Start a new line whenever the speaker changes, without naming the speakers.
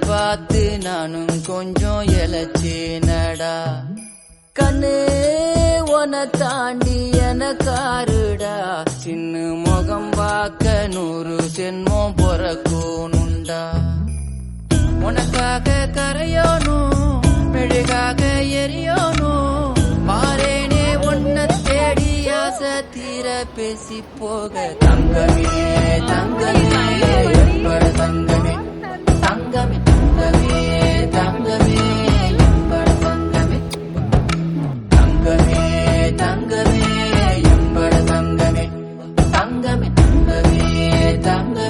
பார்த்து நானும் கொஞ்சம் எழச்சேனடா கண்ணே உன தாண்டி எனக்காருடா. சின்ன முகம் பார்க்க நூறு சென்மம் பொறக்கோனுண்டா மெழுகாக கரையோனும் மெழுகாக எரியோனும் மாறேனே ஒன்ன தேடி ஆசை தீர பேசி போக தங்கமே தங்கமே தங்கமே தங்கமே தங்கமே தங்கமே தங்கமே தங்கமே தங்கமே தங்கமே தங்கமே தங்கமே தங்கமே